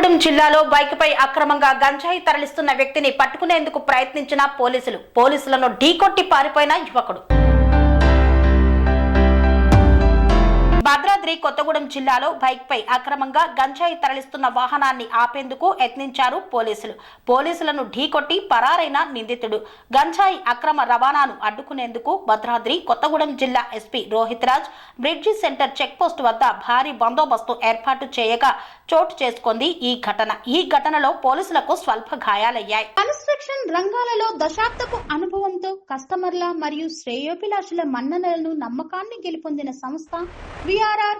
గూడెం జిల్లాలో బైక్పై అక్రమంగా గంజాయి తరలిస్తున్న వ్యక్తిని పట్టుకునేందుకు ప్రయత్నించిన పోలీసులు. పోలీసులను ఢీకొట్టి పారిపోయిన యువకుడు. భద్రాద్రి కొత్తగూడెం జిల్లాలో బైక్ పై అక్రమంగా గంజాయి తరలిస్తున్న వాహనాన్ని ఆపేందుకు యత్నించారు పోలీసులు. పోలీసులను ఢీకొట్టి పరారైన నిందితుడు. గంజాయి అక్రమ రవాణాను అడ్డుకునేందుకు భద్రాద్రి కొత్తగూడెం జిల్లా SP Rohit Raj bridge center checkpost వద్ద భారీ బందోబస్తు ఏర్పాటు చేయగా చోటు చేసుకుంది ఈ ఘటన. ఈ ఘటనలో పోలీసులకు స్వల్ప గాయాలయ్యాయి. కన్స్ట్రక్షన్ రంగాలలో దశాబ్దపు అనుభవంతో కస్టమర్ల మరియు శ్రేయోభిలాషుల మన్ననలను నమ్మకాన్ని గెలుపొందిన సంస్థ VRR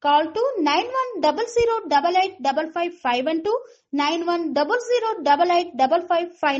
Call to 91008855 and five.